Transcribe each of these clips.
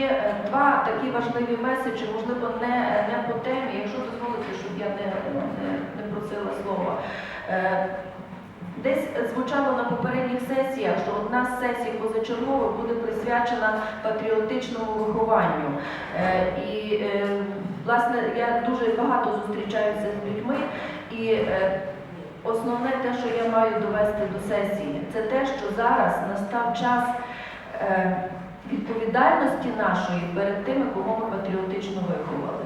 є е, два такі важливі меседжі, можливо, не, не по темі, якщо дозволите, щоб я не, не, не просила слова. Е, Десь звучало на попередніх сесіях, що одна з сесій позачергових буде присвячена патріотичному вихованню. Е, І, е, власне, я дуже багато зустрічаюся з людьми, і е, основне те, що я маю довести до сесії, це те, що зараз настав час е, відповідальності нашої перед тими, кого ми патріотично виховали.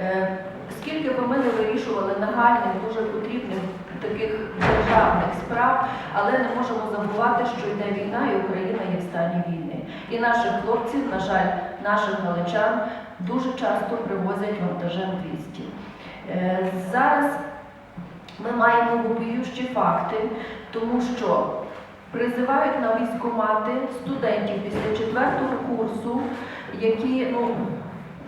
Е, Скільки би ми не вирішували нагальних, дуже потрібних таких державних справ, але не можемо забувати, що йде війна, і Україна є в стані війни. І наших хлопців, на жаль, наших галичан дуже часто привозять вантажем 200. Е, Зараз ми маємо вопіющі факти, тому що призивають на військкомати студентів після четвертого курсу, які ну,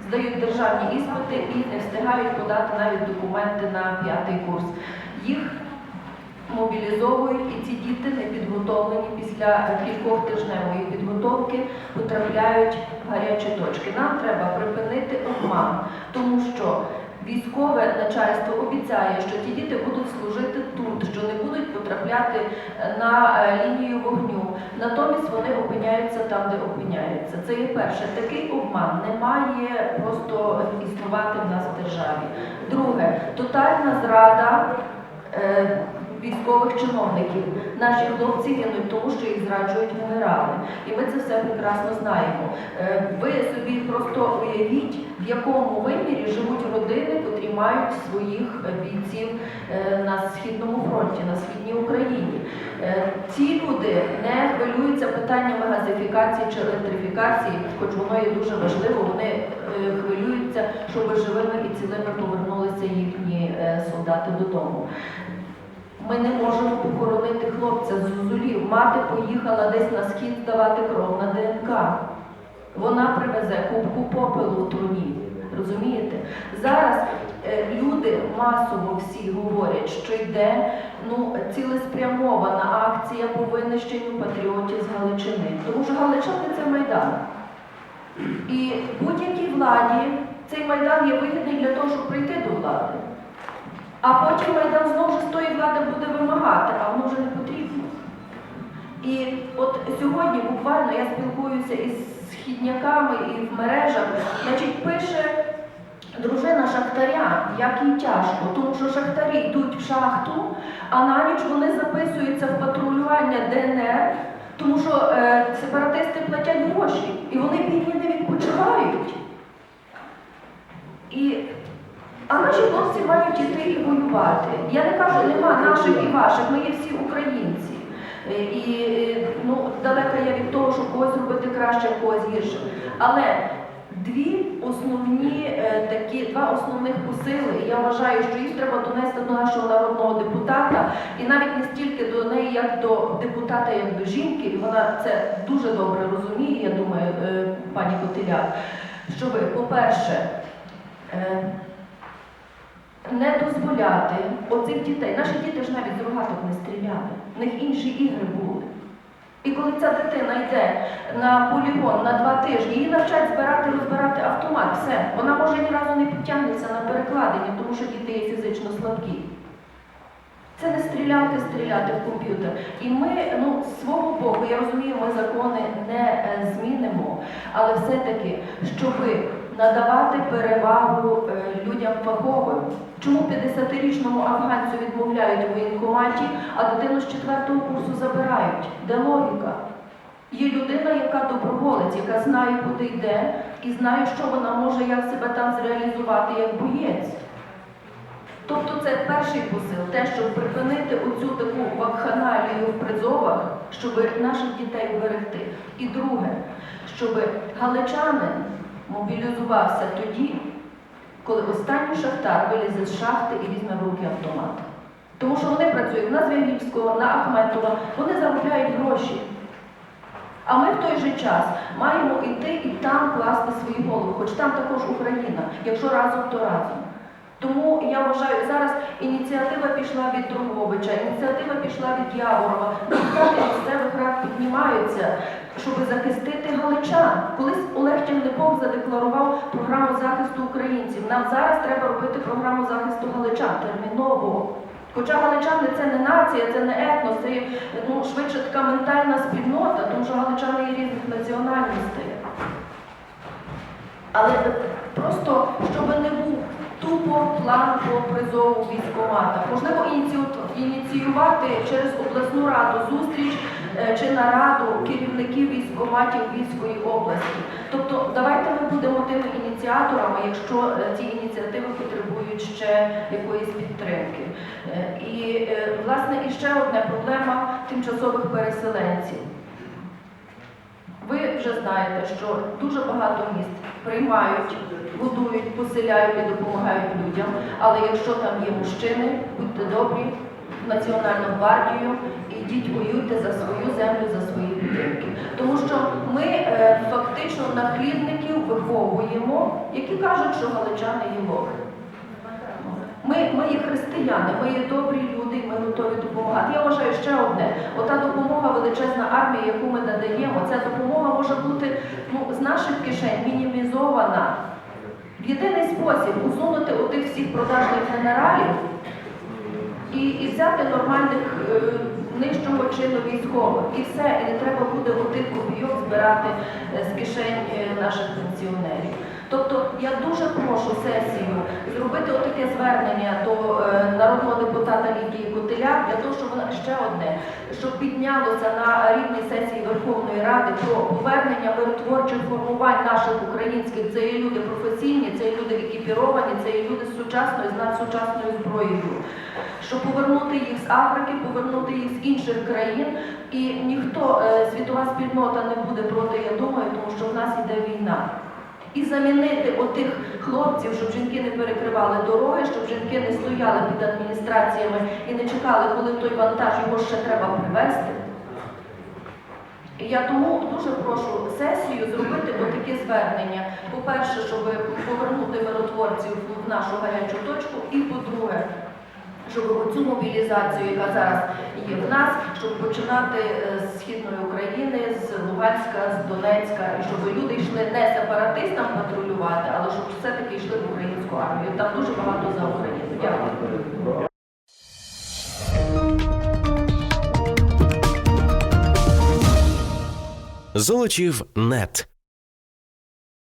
здають державні іспити і не встигають подати навіть документи на п'ятий курс. Їх мобілізовують, і ці діти не підготовлені після кількох тижневої підготовки потрапляють в гарячі точки. Нам треба припинити обман, тому що військове начальство обіцяє, що ті діти будуть служити тут, що не будуть потрапляти на е, лінію вогню. Натомість вони опиняються там, де опиняються. Це є перше. Такий обман не має просто існувати в нас в державі. Друге, тотальна зрада. Військових чиновників наші хлопці гинуть, тому що їх зраджують генерали, і ми це все прекрасно знаємо. Е, Ви собі просто уявіть, в якому вимірі живуть родини, котрі мають своїх бійців е, на східному фронті, на східній Україні. Е, Ці люди не хвилюються питаннями газифікації чи електрифікації, хоч воно є дуже важливо. Вони хвилюються, щоб живими і цілими повернулися їхні солдати додому. Ми не можемо похоронити хлопця з зузулів. Мати поїхала десь на схід здавати кров на ДНК. Вона привезе кубку попелу в труні. Розумієте? Зараз е, люди масово всі говорять, що йде ну, цілеспрямована акція по винищенню патріотів з Галичини. Тому що Галичани це Майдан. І будь-якій владі цей Майдан є вигідний для того, щоб прийти до влади. А потім Майдан знову ж з тої влади буде вимагати, а воно вже не потрібно. І от сьогодні буквально я спілкуюся із східняками і в мережах, значить, пише дружина шахтаря, як їй тяжко, тому що шахтарі йдуть в шахту, а на ніч вони записуються в патрулювання ДНР, тому що е, сепаратисти платять гроші, і вони бідні не відпочивають. І а наші хлопці мають іти і воювати. Я не кажу, нема наших і ваших, ми є всі українці. Е, І е, ну, далека я від того, щоб когось робити краще, когось гірше. Але дві основні е, такі, два основних посили, і я вважаю, що їх треба донести до нашого народного депутата, і навіть не стільки до неї, як до депутата, як до жінки, і вона це дуже добре розуміє, я думаю, пані Котиляк, щоб, по-перше, не дозволяти оцих дітей. Наші діти ж навіть з рогаток не стріляли, в них інші ігри були. І коли ця дитина йде на полігон на два тижні, її навчать збирати, розбирати автомат, все, вона може ні разу не підтягнеться на перекладині, тому що діти є фізично слабкі. Це не стрілянки стріляти в комп'ютер. І ми, ну, з свого боку, я розумію, ми закони не е, змінимо, але все-таки, щоби надавати перевагу е, людям фаховим. Чому 50-річному афганцю відмовляють у воєнкоматі, а дитину з четвертого курсу забирають? Де логіка? Є людина, яка доброволець, яка знає, куди йде, і знає, що вона може як себе там зреалізувати як боєць. Тобто це перший посил, те, щоб припинити оцю таку вакханалію в призовах, щоб наших дітей вберегти. І друге, щоб галичанин мобілізувався тоді, коли останній шахтар вилізе з шахти і візьме в руки автомат. Тому що вони працюють на Звягільського, на Ахметова, вони заробляють гроші. А ми в той же час маємо йти і там класти свої голови, хоч там також Україна, якщо разом, то разом. Тому я вважаю, зараз ініціатива від Друговича, ініціатива пішла від Яворова. Депутати місцевих рад піднімаються, щоб захистити галичан. Колись Олег Тягнебок задекларував програму захисту українців. Нам зараз треба робити програму захисту галичан терміново. Хоча галичани це не нація, це не етнос, це ну, швидше така ментальна спільнота, тому що галичани є різних національностей. Але просто, щоб не був тупо план по призову військомата. Можливо, ініціювати через обласну раду зустріч е, чи нараду керівників військоматів Львівської області. Тобто, давайте ми будемо тими ініціаторами, якщо е, ці ініціативи потребують ще якоїсь підтримки. Е, І, власне, іще одна проблема тимчасових переселенців. Ви вже знаєте, що дуже багато міст приймають, будують, поселяють і допомагають людям. Але якщо там є мужчини, будьте добрі, в Національну гвардію, ідіть воюйте за свою землю, за свої будинки. Тому що ми е, фактично нахлібників виховуємо, які кажуть, що галичани є лохи. Ми, ми є християни, ми є добрі люди, і ми готові допомагати. Я вважаю ще одне: ота допомога, величезна армія, яку ми надаємо, ця допомога може бути ну, з наших кишень мінімізована. Єдиний спосіб усунути отих всіх продажних генералів і, і взяти нормальних е, нижчого чину військових. І все, і не треба буде отих копійок збирати е, з кишень е, наших пенсіонерів. Тобто я дуже прошу сесію зробити отаке звернення до е, народного депутата Лідії Котеляк для того, щоб вона ще одне, щоб піднялося на рівній сесії Верховної Ради про повернення миротворчих формувань наших українських. Це є люди професійні, це є люди екіпіровані, це є люди з сучасною, з надсучасною зброєю. Щоб повернути їх з Африки, повернути їх з інших країн, і ніхто е, світова спільнота не буде проти, я думаю, тому що в нас іде війна. І замінити отих хлопців, щоб жінки не перекривали дороги, щоб жінки не стояли під адміністраціями і не чекали, коли той вантаж його ще треба привезти. Я тому дуже прошу сесію зробити отаке звернення. По-перше, щоб повернути миротворців в нашу гарячу точку, і по-друге, щоб цю мобілізацію, яка зараз є в нас, щоб починати е, з східної України, з Луганська, з Донецька, і щоб люди йшли не сепаратистам патрулювати, але щоб все-таки йшли в українську армію. Там дуже багато за Україну. Дякую. Золочів нет.